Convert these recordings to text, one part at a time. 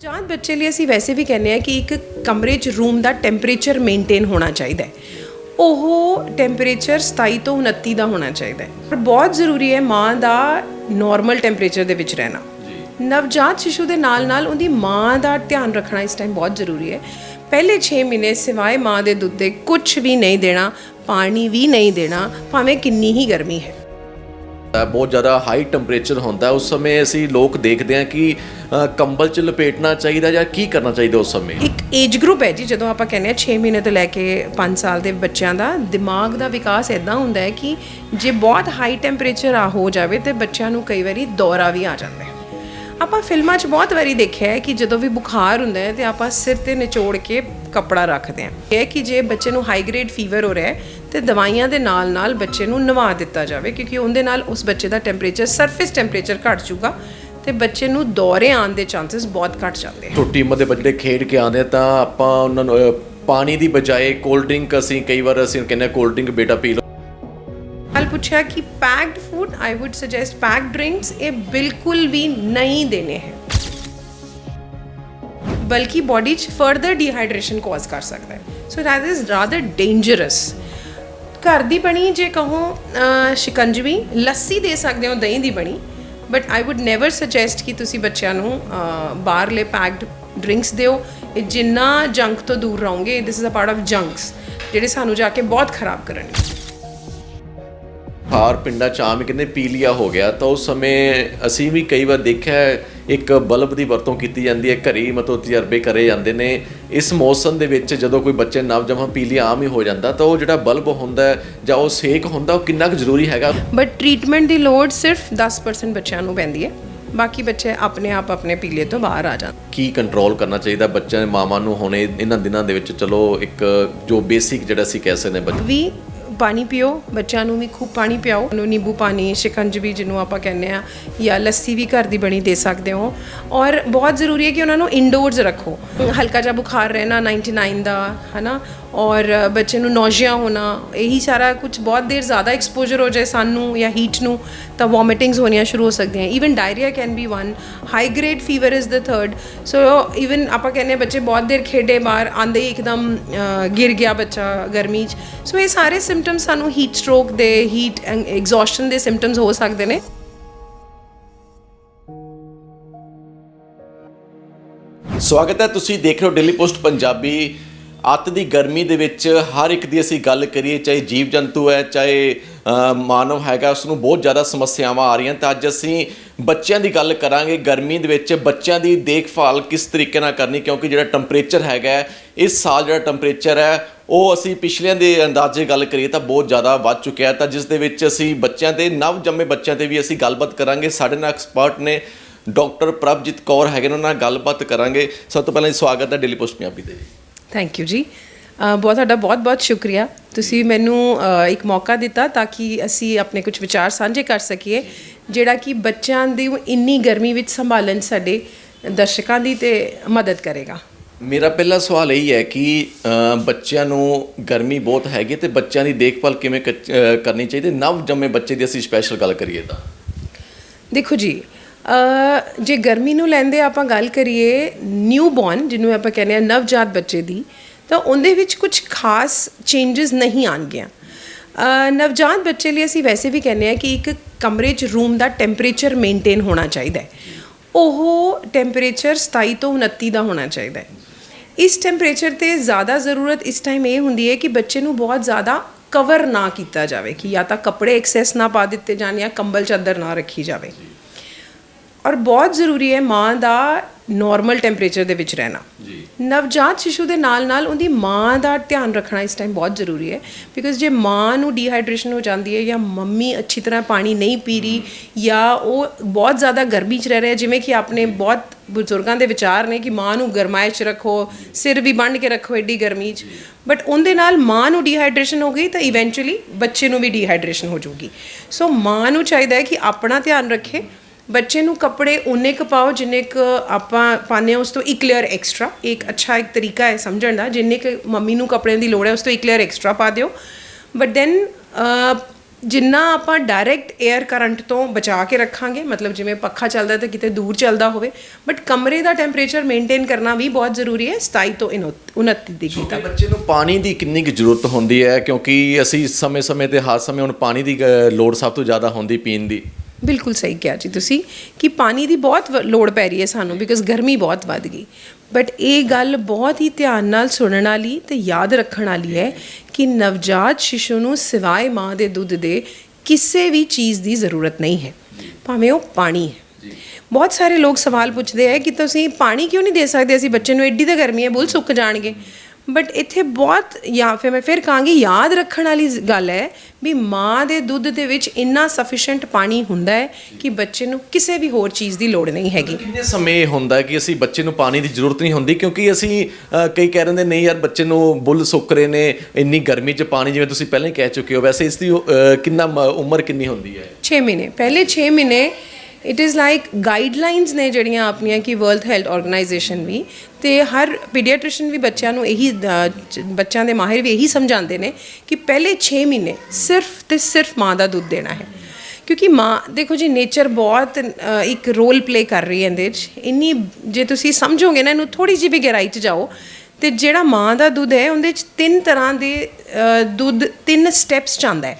ਜਾਂਦ ਬੱਚੇ ਲਈ ਅਸੀਂ ਵੈਸੇ ਵੀ ਕਹਿੰਦੇ ਆ ਕਿ ਇੱਕ ਕਮਰੇ 'ਚ ਰੂਮ ਦਾ ਟੈਂਪਰੇਚਰ ਮੇਨਟੇਨ ਹੋਣਾ ਚਾਹੀਦਾ ਹੈ। ਉਹ ਟੈਂਪਰੇਚਰ 27 ਤੋਂ 29 ਦਾ ਹੋਣਾ ਚਾਹੀਦਾ ਹੈ। ਪਰ ਬਹੁਤ ਜ਼ਰੂਰੀ ਹੈ ਮਾਂ ਦਾ ਨਾਰਮਲ ਟੈਂਪਰੇਚਰ ਦੇ ਵਿੱਚ ਰਹਿਣਾ। ਨਵਜਾਤ ਸ਼ਿਸ਼ੂ ਦੇ ਨਾਲ ਨਾਲ ਉਹਦੀ ਮਾਂ ਦਾ ਧਿਆਨ ਰੱਖਣਾ ਇਸ ਟਾਈਮ ਬਹੁਤ ਜ਼ਰੂਰੀ ਹੈ। ਪਹਿਲੇ 6 ਮਹੀਨੇ ਸਿਵਾਏ ਮਾਂ ਦੇ ਦੁੱਧ ਦੇ ਕੁਝ ਵੀ ਨਹੀਂ ਦੇਣਾ ਪਾਣੀ ਵੀ ਨਹੀਂ ਦੇਣਾ ਭਾਵੇਂ ਕਿੰਨੀ ਹੀ ਗਰਮੀ ਹੈ, ਬਹੁਤ ਜ਼ਿਆਦਾ ਹਾਈ ਟੈਂਪਰੇਚਰ ਹੁੰਦਾ ਉਸ ਸਮੇਂ ਅਸੀਂ ਲੋਕ ਦੇਖਦੇ ਹਾਂ ਕਿ ਅ, ਕੰਬਲ 'ਚ ਲਪੇਟਣਾ ਚਾਹੀਦਾ ਜਾਂ ਕੀ ਕਰਨਾ ਚਾਹੀਦਾ ਉਸ ਸਮੇਂ? ਇੱਕ ਏਜ ਗਰੁੱਪ ਹੈ ਜੀ ਜਦੋਂ ਆਪਾਂ ਕਹਿੰਦੇ ਆ 6 ਮਹੀਨੇ ਤੋਂ ਲੈ ਕੇ 5 ਸਾਲ ਦੇ ਬੱਚਿਆਂ ਦਾ ਦਿਮਾਗ ਦਾ ਵਿਕਾਸ ਇਦਾਂ ਹੁੰਦਾ ਹੈ ਕਿ ਜੇ ਬਹੁਤ ਹਾਈ ਟੈਂਪਰੇਚਰ ਆ ਹੋ ਜਾਵੇ ਤੇ ਬੱਚਿਆਂ ਨੂੰ ਕਈ ਵਾਰੀ ਦੌਰਾ ਵੀ ਆ ਜਾਂਦਾ ਹੈ। ਆਪਾਂ ਫਿਲਮਾਂ 'ਚ ਬਹੁਤ ਵਾਰੀ ਦੇਖਿਆ ਹੈ ਕਿ ਜਦੋਂ ਵੀ ਬੁਖਾਰ ਹੁੰਦਾ ਹੈ ਤੇ ਆਪਾਂ ਸਿਰ ਤੇ ਨਿਚੋੜ ਕੇ ਕੱਪੜਾ ਰੱਖਦੇ ਹਾਂ। ਇਹ ਕਿ ਜੇ ਬੱਚੇ ਨੂੰ ਹਾਈ ਗ੍ਰੇਡ ਫੀਵਰ ਹੋ ਰਿਹਾ ਹੈ, ਤੇ ਦਵਾਈਆਂ ਦੇ ਨਾਲ ਨਾਲ ਬੱਚੇ ਨੂੰ ਨਵਾ ਦਿੱਤਾ ਜਾਵੇ, ਕਿਉਂਕਿ ਉਹਦੇ ਨਾਲ ਉਸ ਬੱਚੇ ਦਾ ਟੈਂਪਰੇਚਰ ਸਰਫੇਸ ਟੈਂਪਰੇਚਰ ਘਟ ਜਾਊਗਾ ਤੇ ਬੱਚੇ ਨੂੰ ਦੌਰੇ ਆਉਣ ਦੇ ਚਾਂਸਸ ਬਹੁਤ ਘਟ ਜਾਂਦੇ ਹਨ। ਛੋਟੀ ਉਮਰ ਬੱਚੇ ਖੇਡ ਕੇ ਆਉਂਦੇ ਆ ਤਾਂ ਆਪਾਂ ਉਹਨਾਂ ਨੂੰ ਪਾਣੀ ਦੀ ਬਜਾਏ ਕੋਲਡ ਡਰਿੰਕ ਅਸੀਂ ਕਈ ਵਾਰ ਅਸੀਂ ਕਹਿੰਦੇ ਕੋਲਡ ਡਰਿੰਕ ਬੇਟਾ ਪੀ ਲਓ। ਪੁੱਛਿਆ ਕਿ packed food I would suggest packed drinks ਇਹ ਬਿਲਕੁਲ ਵੀ ਨਹੀਂ ਦੇਣੇ ਹੈ। ਬਲਕਿ ਬਾਡੀ 'ਚ ਫਰਦਰ ਡੀਹਾਈਡਰੇਸ਼ਨ ਕਾਜ਼ ਕਰ ਸਕਦਾ ਹੈ। So that is rather dangerous ਘਰ ਦੀ ਬਣੀ ਜੇ ਕਹੋ ਅਹ, ਸ਼ਿਕੰਜਵੀ ਲੱਸੀ ਦੇ ਸਕਦੇ ਹੋ ਦਹੀਂ ਦੀ ਬਣੀ। But I would never suggest ਕਿ ਤੁਸੀਂ ਬੱਚਿਆਂ ਨੂੰ ਬਾਹਰਲੇ ਪੈਕਡ ਡਰਿੰਕਸ ਦਿਓ। ਇਹ ਜਿੰਨਾ ਜੰਕ ਤੋਂ ਦੂਰ ਰਹੋਗੇ this is a part of junks ਜਿਹੜੇ ਸਾਨੂੰ ਜਾ ਕੇ ਬਹੁਤ ਖਰਾਬ ਕਰਨਗੇ। ਹਾਰ ਪਿੰਡਾਂ ਚ ਆਮ ਹੀ ਕਹਿੰਦੇ ਪੀਲੀਆ ਹੋ ਗਿਆ। ਤਾਂ ਉਸ ਸਮੇਂ ਅਸੀਂ ਵੀ ਕਈ ਵਾਰ ਦੇਖਿਆ ਹੈ, ਇੱਕ ਬਲਬ ਦੀ ਵਰਤੋਂ ਕੀਤੀ ਜਾਂਦੀ ਹੈ ਘਰੇ ਮਤਲਬ ਤਜਰਬੇ ਕਰੇ ਜਾਂਦੇ ਨੇ। ਇਸ ਮੌਸਮ ਦੇ ਵਿੱਚ ਜਦੋਂ ਕੋਈ ਬੱਚੇ ਨਵਜੰਮਾ ਪੀਲੀਆ ਆਮ ਹੀ ਹੋ ਜਾਂਦਾ ਤਾਂ ਉਹ ਜਿਹੜਾ ਬਲਬ ਹੁੰਦਾ ਹੈ ਜਾਂ ਉਹ ਸੇਕ ਹੁੰਦਾ ਉਹ ਕਿੰਨਾ ਕੁ ਜ਼ਰੂਰੀ ਹੈਗਾ? ਬਟ ਟ੍ਰੀਟਮੈਂਟ ਦੀ ਲੋੜ ਸਿਰਫ 10% ਬੱਚਿਆਂ ਨੂੰ ਪੈਂਦੀ ਹੈ। ਬਾਕੀ ਬੱਚੇ ਆਪਣੇ ਆਪ ਆਪਣੇ ਪੀਲੇ ਤੋਂ ਬਾਹਰ ਆ ਜਾਂਦੇ ਕੀ ਕੰਟਰੋਲ ਕਰਨਾ ਚਾਹੀਦਾ ਬੱਚਿਆਂ ਦੇ ਮਾਵਾਂ ਨੂੰ ਹੁਣ ਇਹ- ਇਹਨਾਂ ਦਿਨਾਂ ਦੇ ਵਿੱਚ? ਚਲੋ ਇੱਕ ਜੋ ਬੇਸਿਕ ਜਿਹੜਾ ਅਸੀਂ ਕਹਿ ਸਕਦੇ ਹਾਂ ਬੱਚੇ ਵੀ ਪਾਣੀ ਪੀਓ, ਬੱਚਿਆਂ ਨੂੰ ਵੀ ਖੂਬ ਪਾਣੀ ਪਿਆਓ। ਉਹਨੂੰ ਨਿੰਬੂ ਪਾਣੀ, ਸ਼ਿਕੰਜ ਵੀ ਜਿਹਨੂੰ ਆਪਾਂ ਕਹਿੰਦੇ ਆ ਜਾਂ ਲੱਸੀ ਵੀ ਘਰ ਦੀ ਬਣੀ ਦੇ ਸਕਦੇ ਹੋ। ਔਰ ਬਹੁਤ ਜ਼ਰੂਰੀ ਹੈ ਕਿ ਉਹਨਾਂ ਨੂੰ ਇਨਡੋਰਸ ਰੱਖੋ। ਹਲਕਾ ਜਿਹਾ ਬੁਖਾਰ ਰਹਿਣਾ 99 ਦਾ, ਹਨਾ? ਔਰ ਬੱਚੇ ਨੂੰ ਨੌਜੀਆ ਹੋਣਾ, ਇਹੀ ਸਾਰਾ ਕੁਝ ਬਹੁਤ ਦੇਰ ਜ਼ਿਆਦਾ ਐਕਸਪੋਜ਼ਰ ਹੋ ਜਾਏ ਸਾਨੂੰ ਜਾਂ ਹੀਟ ਨੂੰ, ਤਾਂ ਵੋਮਿਟਿੰਗਸ ਹੋਣੀਆਂ ਸ਼ੁਰੂ ਹੋ ਸਕਦੀਆਂ। Even diarrhoea can be one high grade fever is the third so even ਆਪਾਂ ਕਹਿੰਦੇ ਹਾਂ ਬੱਚੇ ਬਹੁਤ ਦੇਰ ਖੇਡੇ, ਬਾਹਰ ਆਂਦੇ ਹੀ ਇੱਕਦਮ ਗਿਰ ਗਿਆ ਬੱਚਾ ਗਰਮੀ 'ਚ। ਸੋ ਇਹ ਸਾਰੇ ਸਿੰਪਟਮਸ ਸਾਨੂੰ ਹੀਟ ਸਟ੍ਰੋਕ ਦੇ ਹੀਟ ਐਗਜ਼ੌਸਸ਼ਨ ਦੇ ਸਿੰਪਟਮਸ ਹੋ ਸਕਦੇ ਨੇ। ਸਵਾਗਤ ਹੈ, ਤੁਸੀਂ ਦੇਖ ਰਹੇ ਹੋ ਡੇਲੀ ਪੋਸਟ ਪੰਜਾਬੀ। ਅੱਤ ਦੀ ਗਰਮੀ ਦੇ ਵਿੱਚ ਹਰ ਇੱਕ ਦੀ ਅਸੀਂ ਗੱਲ ਕਰੀਏ, ਚਾਹੇ ਜੀਵ ਜੰਤੂ ਹੈ, ਚਾਹੇ ਮਾਨਵ ਹੈਗਾ ਉਸ ਨੂੰ ਬਹੁਤ ਜ਼ਿਆਦਾ ਸਮੱਸਿਆਵਾਂ ਆ ਰਹੀਆਂ ਤਾਂ ਅੱਜ ਅਸੀਂ ਬੱਚਿਆਂ ਦੀ ਗੱਲ ਕਰਾਂਗੇ, ਗਰਮੀ ਦੇ ਵਿੱਚ ਬੱਚਿਆਂ ਦੀ ਦੇਖਭਾਲ ਕਿਸ ਤਰੀਕੇ ਨਾਲ ਕਰਨੀ, ਕਿਉਂਕਿ ਜਿਹੜਾ ਟੈਂਪਰੇਚਰ ਹੈਗਾ ਇਸ ਸਾਲ ਜਿਹੜਾ ਟੈਂਪਰੇਚਰ ਹੈ, ਉਹ ਅਸੀਂ ਪਿਛਲਿਆਂ ਦੇ ਅੰਦਾਜ਼ੇ ਗੱਲ ਕਰੀਏ ਤਾਂ ਬਹੁਤ ਜ਼ਿਆਦਾ ਵੱਧ ਚੁੱਕਿਆ ਤਾਂ ਜਿਸ ਦੇ ਵਿੱਚ ਅਸੀਂ ਬੱਚਿਆਂ ਦੇ ਨਵ ਜੰਮੇ ਬੱਚਿਆਂ ਤੇ ਵੀ ਅਸੀਂ ਗੱਲਬਾਤ ਕਰਾਂਗੇ। ਸਾਡੇ ਨਾਲ ਐਕਸਪਰਟ ਨੇ ਡਾਕਟਰ ਪ੍ਰਭਜੀਤ ਕੌਰ ਹੈਗੇ ਨੇ, ਉਹਨਾਂ ਨਾਲ ਗੱਲਬਾਤ ਕਰਾਂਗੇ। ਸਭ ਤੋਂ ਪਹਿਲਾਂ ਸਵਾਗਤ ਹੈ ਡੇਲੀ ਪੋਸਟ ਪੰਜਾਬੀ ਦੇ ਥੈਂਕ ਯੂ ਜੀ। ਬਹੁਤ ਤੁਹਾਡਾ ਬਹੁਤ ਬਹੁਤ ਸ਼ੁਕਰੀਆ। ਤੁਸੀਂ ਮੈਨੂੰ ਇੱਕ ਮੌਕਾ ਦਿੱਤਾ ਤਾਂ ਕਿ ਅਸੀਂ ਆਪਣੇ ਕੁਝ ਵਿਚਾਰ ਸਾਂਝੇ ਕਰ ਸਕੀਏ ਜਿਹੜਾ ਕਿ ਬੱਚਿਆਂ ਦੀ ਇੰਨੀ ਗਰਮੀ ਵਿੱਚ ਸੰਭਾਲਣ ਸਾਡੇ ਦਰਸ਼ਕਾਂ ਦੀ ਤੇ ਮਦਦ ਕਰੇਗਾ। ਮੇਰਾ ਪਹਿਲਾ ਸਵਾਲ ਇਹ ਹੈ ਕਿ ਅ, ਬੱਚਿਆਂ ਨੂੰ ਗਰਮੀ ਬਹੁਤ ਹੈਗੀ ਤੇ ਬੱਚਿਆਂ ਦੀ ਦੇਖਭਾਲ ਕਿਵੇਂ ਅ, ਕਰਨੀ ਚਾਹੀਦੀ ਨਵ ਜੰਮੇ ਬੱਚੇ ਦੀ ਅਸੀਂ ਸਪੈਸ਼ਲ ਗੱਲ ਕਰੀਏ ਤਾਂ। ਦੇਖੋ ਜੀ ਜੇ ਗਰਮੀ ਨੂੰ ਲੈਂਦੇ ਆਪਾਂ ਗੱਲ ਕਰੀਏ ਨਿਊ ਬੋਰਨ ਜਿਹਨੂੰ ਆਪਾਂ ਕਹਿੰਦੇ ਆ ਨਵਜਾਤ ਬੱਚੇ ਦੀ, ਤਾਂ ਉਹਦੇ ਵਿੱਚ ਕੁਝ ਖਾਸ ਚੇਂजेस ਨਹੀਂ ਆਣਗੀਆਂ ਨਵਜਾਤ ਬੱਚੇ ਲਈ ਅਸੀਂ ਵੈਸੇ ਵੀ ਕਹਿੰਦੇ ਆ ਕਿ ਇੱਕ ਕਮਰੇ 'ਚ ਰੂਮ ਦਾ ਟੈਂਪਰੇਚਰ ਮੇਨਟੇਨ ਹੋਣਾ ਚਾਹੀਦਾ ਹੈ। ਉਹ ਟੈਂਪਰੇਚਰ 27 ਤੋਂ 29 ਦਾ ਹੋਣਾ ਚਾਹੀਦਾ ਹੈ। ਇਸ ਟੈਂਪਰੇਚਰ ਤੇ ਜ਼ਿਆਦਾ ਜ਼ਰੂਰਤ ਇਸ ਟਾਈਮ ਇਹ ਹੁੰਦੀ ਹੈ ਕਿ ਬੱਚੇ ਨੂੰ ਬਹੁਤ ਜ਼ਿਆਦਾ ਕਵਰ ਨਾ ਕੀਤਾ ਜਾਵੇ, ਕਿ ਜਾਂ ਤਾਂ ਕੱਪੜੇ ਐਕਸੈਸ ਨਾ ਪਾ ਦਿੱਤੇ ਜਾਣ ਜਾਂ ਕੰਬਲ ਚਾਦਰ ਨਾ ਰੱਖੀ ਜਾਵੇ। ਔਰ ਬਹੁਤ ਜ਼ਰੂਰੀ ਹੈ ਮਾਂ ਦਾ ਨਾਰਮਲ ਟੈਂਪਰੇਚਰ ਦੇ ਵਿੱਚ ਰਹਿਣਾ। ਜੀ। ਨਵਜਾਤ ਸ਼ਿਸ਼ੂ ਦੇ ਨਾਲ ਨਾਲ ਉਹਦੀ ਮਾਂ ਦਾ ਧਿਆਨ ਰੱਖਣਾ ਇਸ ਟਾਈਮ ਬਹੁਤ ਜ਼ਰੂਰੀ ਹੈ। ਬਿਕਾਜ਼ ਜੇ ਮਾਂ ਨੂੰ ਡੀਹਾਈਡਰੇਸ਼ਨ ਹੋ ਜਾਂਦੀ ਹੈ ਜਾਂ ਮੰਮੀ ਅੱਛੀ ਤਰ੍ਹਾਂ ਪਾਣੀ ਨਹੀਂ ਪੀ ਰਹੀ ਜਾਂ ਉਹ ਬਹੁਤ ਜ਼ਿਆਦਾ ਗਰਮੀ 'ਚ ਰਹਿ ਰਿਹਾ ਜਿਵੇਂ ਕਿ ਆਪਣੇ ਬਹੁਤ ਬਜ਼ੁਰਗਾਂ ਦੇ ਵਿਚਾਰ ਨੇ ਕਿ ਮਾਂ ਨੂੰ ਗਰਮਾਇਸ਼ ਰੱਖੋ ਸਿਰ ਵੀ ਬੰਨ੍ਹ ਕੇ ਰੱਖੋ ਐਡੀ ਗਰਮੀ 'ਚ। ਬਟ ਉਹਦੇ ਨਾਲ ਮਾਂ ਨੂੰ ਡੀਹਾਈਡਰੇਸ਼ਨ ਹੋ ਗਈ ਤਾਂ ਇਵੈਂਚੁਅਲੀ ਬੱਚੇ ਨੂੰ ਵੀ ਡੀਹਾਈਡਰੇਸ਼ਨ ਹੋ ਜਾਊਗੀ। ਸੋ ਮਾਂ ਨੂੰ ਚਾਹੀਦਾ ਹੈ ਕਿ ਆਪਣਾ ਧਿਆਨ ਰੱਖੇ ਬੱਚੇ ਨੂੰ ਕੱਪੜੇ ਉਨੇ ਕੁ ਪਾਓ ਜਿੰਨੇ ਕੁ ਆਪਾਂ ਹਾਂ ਉਸ ਤੋਂ ਇੱਕ ਲੇਅਰ ਐਕਸਟਰਾ ਇੱਕ ਅੱਛਾ ਇੱਕ ਤਰੀਕਾ ਹੈ ਸਮਝਣ ਦਾ ਜਿੰਨੇ ਕੁ ਮੰਮੀ ਨੂੰ ਕੱਪੜਿਆਂ ਦੀ ਲੋੜ ਹੈ ਉਸ ਤੋਂ ਇੱਕ ਲੇਅਰ ਐਕਸਟਰਾ ਪਾ ਦਿਓ। ਬਟ ਦੈਨ ਜਿੰਨਾ ਆਪਾਂ ਡਾਇਰੈਕਟ 에ਅਰ ਕਰੰਟ ਤੋਂ ਬਚਾ ਕੇ ਰੱਖਾਂਗੇ ਮਤਲਬ ਜਿਵੇਂ ਪੱਖਾ ਚੱਲਦਾ ਤੇ ਕਿਤੇ ਦੂਰ ਚੱਲਦਾ ਹੋਵੇ ਬਟ ਕਮਰੇ ਦਾ ਟੈਂਪਰੇਚਰ ਮੇਨਟੇਨ ਕਰਨਾ ਵੀ ਬਹੁਤ ਜ਼ਰੂਰੀ ਹੈ 27 ਤੋਂ 29 ਡਿਗਰੀ ਛੋਟੇ ਬੱਚੇ ਨੂੰ ਪਾਣੀ ਦੀ ਕਿੰਨੀ ਕੁ ਜ਼ਰੂਰਤ ਹੁੰਦੀ ਹੈ? ਕਿਉਂਕਿ ਅਸੀਂ ਸਮੇਂ-ਸਮੇਂ ਤੇ ਹਰ ਸਮੇਂ ਹੁਣ ਪਾਣੀ ਦੀ ਲੋੜ ਸਭ ਤੋਂ ਜ਼ਿਆਦਾ ਹੁੰਦੀ ਪੀਣ ਦੀ। ਬਿਲਕੁਲ ਸਹੀ ਕਿਹਾ ਜੀ ਤੁਸੀਂ ਕਿ ਪਾਣੀ ਦੀ ਬਹੁਤ ਲੋੜ ਪੈ ਰਹੀ ਹੈ ਸਾਨੂੰ ਬਿਕਾਜ਼ ਗਰਮੀ ਬਹੁਤ ਵੱਧ ਗਈ। ਬਟ ਇਹ ਗੱਲ ਬਹੁਤ ਹੀ ਧਿਆਨ ਨਾਲ ਸੁਣਨ ਵਾਲੀ ਤੇ ਯਾਦ ਰੱਖਣ ਵਾਲੀ ਹੈ ਕਿ ਨਵਜਾਤ ਸ਼ਿਸ਼ੂ ਨੂੰ ਸਿਵਾਏ ਮਾਂ ਦੇ ਦੁੱਧ ਦੇ ਕਿਸੇ ਵੀ ਚੀਜ਼ ਦੀ ਜ਼ਰੂਰਤ ਨਹੀਂ ਹੈ। ਭਾਵੇਂ ਉਹ ਪਾਣੀ ਹੈ। ਬਹੁਤ ਸਾਰੇ ਲੋਕ ਸਵਾਲ ਪੁੱਛਦੇ ਆ ਕਿ ਤੁਸੀਂ ਪਾਣੀ ਕਿਉਂ ਨਹੀਂ ਦੇ ਸਕਦੇ? ਅਸੀਂ ਬੱਚੇ ਨੂੰ ਐਡੀ ਤਾਂ ਗਰਮੀ ਹੈ ਬੁੱਲ ਸੁੱਕ ਜਾਣਗੇ। ਬਟ ਇੱਥੇ ਬਹੁਤ ਜਾਂ ਫਿਰ ਮੈਂ ਫਿਰ ਕਹਾਂਗੀ ਯਾਦ ਰੱਖਣ ਵਾਲੀ ਗੱਲ ਹੈ ਵੀ ਮਾਂ ਦੇ ਦੁੱਧ ਦੇ ਵਿੱਚ ਇੰਨਾ ਸਫੀਸ਼ੀਐਂਟ ਪਾਣੀ ਹੁੰਦਾ ਹੈ ਕਿ ਬੱਚੇ ਨੂੰ ਕਿਸੇ ਵੀ ਹੋਰ ਚੀਜ਼ ਦੀ ਲੋੜ ਨਹੀਂ ਹੈਗੀ। ਕਿੰਨੇ ਸਮੇਂ ਹੁੰਦਾ ਕਿ ਅਸੀਂ ਬੱਚੇ ਨੂੰ ਪਾਣੀ ਦੀ ਜ਼ਰੂਰਤ ਨਹੀਂ ਹੁੰਦੀ? ਕਿਉਂਕਿ ਅਸੀਂ ਕਈ ਕਹਿ ਰਹੇ ਨੇ ਨਹੀਂ ਯਾਰ ਬੱਚੇ ਨੂੰ ਬੁੱਲ ਸੁੱਕ ਰਹੇ ਨੇ ਇੰਨੀ ਗਰਮੀ 'ਚ ਪਾਣੀ ਜਿਵੇਂ ਤੁਸੀਂ ਪਹਿਲਾਂ ਹੀ ਕਹਿ ਚੁੱਕੇ ਹੋ ਵੈਸੇ ਇਸ ਦੀ ਕਿੰਨਾ ਉਮਰ ਕਿੰਨੀ ਹੁੰਦੀ ਹੈ? 6 ਮਹੀਨੇ। ਪਹਿਲੇ 6 ਮਹੀਨੇ ਇਟ ਇਜ਼ ਲਾਈਕ ਗਾਈਡਲਾਈਨਸ ਨੇ ਜਿਹੜੀਆਂ ਆਪਣੀਆਂ ਕਿ ਵਰਲਡ ਹੈਲਥ ਆਰਗੇਨਾਈਜੇਸ਼ਨ ਵੀ ਤੇ ਹਰ ਪੀਡੀਆਟ੍ਰਿਸ਼ਨ ਵੀ ਬੱਚਿਆਂ ਨੂੰ ਇਹੀ ਬੱਚਿਆਂ ਦੇ ਮਾਹਿਰ ਵੀ ਇਹੀ ਸਮਝਾਉਂਦੇ ਨੇ ਕਿ ਪਹਿਲੇ 6 ਮਹੀਨੇ ਸਿਰਫ ਤੇ ਸਿਰਫ ਮਾਂ ਦਾ ਦੁੱਧ ਦੇਣਾ ਹੈ। ਕਿਉਂਕਿ ਮਾਂ, ਦੇਖੋ ਜੀ ਨੇਚਰ ਬਹੁਤ ਇੱਕ ਰੋਲ ਪਲੇ ਕਰ ਰਹੀ ਹੈ ਇਹਦੇ 'ਚ। ਇੰਨੀ ਜੇ ਤੁਸੀਂ ਸਮਝੋਗੇ ਨਾ ਇਹਨੂੰ ਥੋੜੀ ਜਿਹੀ ਵੀ ਗਹਿਰਾਈ 'ਚ ਜਾਓ ਤੇ ਜਿਹੜਾ ਮਾਂ ਦਾ ਦੁੱਧ ਹੈ ਉਹਦੇ 'ਚ ਤਿੰਨ ਤਰ੍ਹਾਂ ਦੇ ਦੁੱਧ ਤਿੰਨ ਸਟੈਪਸ 'ਚ ਆਉਂਦਾ ਹੈ।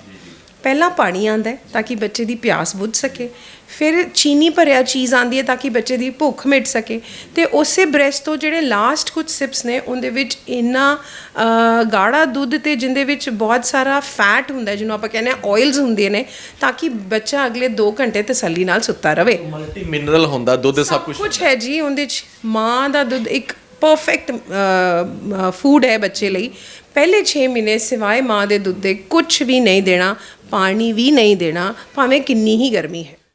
ਪਹਿਲਾਂ ਪਾਣੀ ਆਂਦਾ ਹੈ ਤਾਂ ਕਿ ਬੱਚੇ ਦੀ ਪਿਆਸ ਬੁੱਝ ਸਕੇ। ਫਿਰ ਚੀਨੀ ਭਰਿਆ ਚੀਜ਼ ਆਂਦੀ ਹੈ ਤਾਂ ਕਿ ਬੱਚੇ ਦੀ ਭੁੱਖ ਮਿਟ ਸਕੇ। ਤੇ ਉਸੇ ਬ੍ਰੈਸਟ ਤੋਂ ਜਿਹੜੇ ਲਾਸਟ ਕੁਝ ਸਿਪਸ ਨੇ ਉਹਦੇ ਵਿੱਚ ਇੰਨਾ ਗਾੜਾ ਦੁੱਧ ਤੇ ਜਿੰਦੇ ਵਿੱਚ ਬਹੁਤ ਸਾਰਾ ਫੈਟ ਹੁੰਦਾ ਹੈ, ਜਿਹਨੂੰ ਆਪਾਂ ਕਹਿੰਦੇ ਆ ਆਇਲਸ ਹੁੰਦੇ ਨੇ ਤਾਂ ਕਿ ਬੱਚਾ ਅਗਲੇ 2 ਘੰਟੇ ਤਸੱਲੀ ਨਾਲ ਸੁੱਤਾ ਰਵੇ। ਮਲਟੀ ਮਿਨਰਲ ਹੁੰਦਾ ਦੁੱਧ ਸਭ ਕੁਝ ਕੁਝ ਹੈ ਜੀ ਉਹਦੇ ਚ ਮਾਂ ਦਾ ਦੁੱਧ ਇੱਕ ਪਰਫੈਕਟ ਫੂਡ ਹੈ ਬੱਚੇ ਲਈ। ਪਹਿਲੇ 6 ਮਹੀਨੇ ਸਿਵਾਏ ਮਾਂ ਦੇ ਦੁੱਧ ਦੇ ਕੁਝ ਵੀ ਨਹੀਂ ਦੇਣਾ, ਪਾਣੀ ਵੀ ਨਹੀਂ ਦੇਣਾ, ਭਾਵੇਂ ਕਿੰਨੀ ਹੀ ਗਰਮੀ ਹੈ।